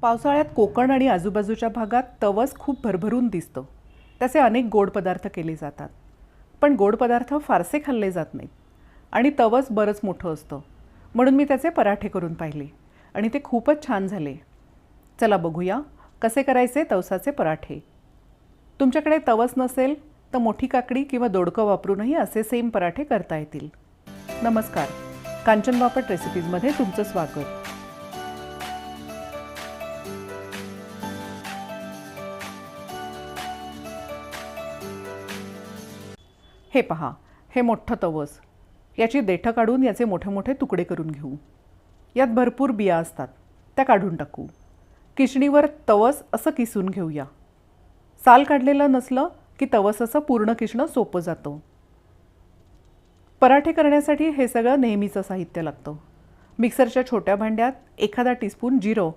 पावसाळ्यात कोकण आणि आजूबाजूच्या भागात तवस खूप भरभरून दिसतं. त्याचे अनेक गोड पदार्थ केले जातात. पण गोड पदार्थ फारसे खाल्ले जात नाहीत. आणि तवस बरंच मोठं असतं. म्हणून मी त्याचे पराठे करून पाहिले. आणि ते खूपच छान झाले. चला बघूया कसे करायचे तवसाचे पराठे. तुमच्याकडे तवस नसेल तर मोठी काकडी किंवा दोडकं वापरूनही असे सेम पराठे करता येतील. नमस्कार. कांचन बापट रेसिपीजमध्ये तुमचं स्वागत. हे पहा हे मोठं तवस. याची देठं काढून याचे मोठे मोठे तुकडे करून घेऊ. यात भरपूर बिया असतात त्या काढून टाकू. किशणीवर तवस असं किसून घेऊया. साल काढलेलं नसलं की तवस असं पूर्ण किसणं सोपं जातं. पराठे करण्यासाठी हे सगळं नेहमीचं साहित्य लागतं. मिक्सरच्या छोट्या भांड्यात एखादा टीस्पून जिरं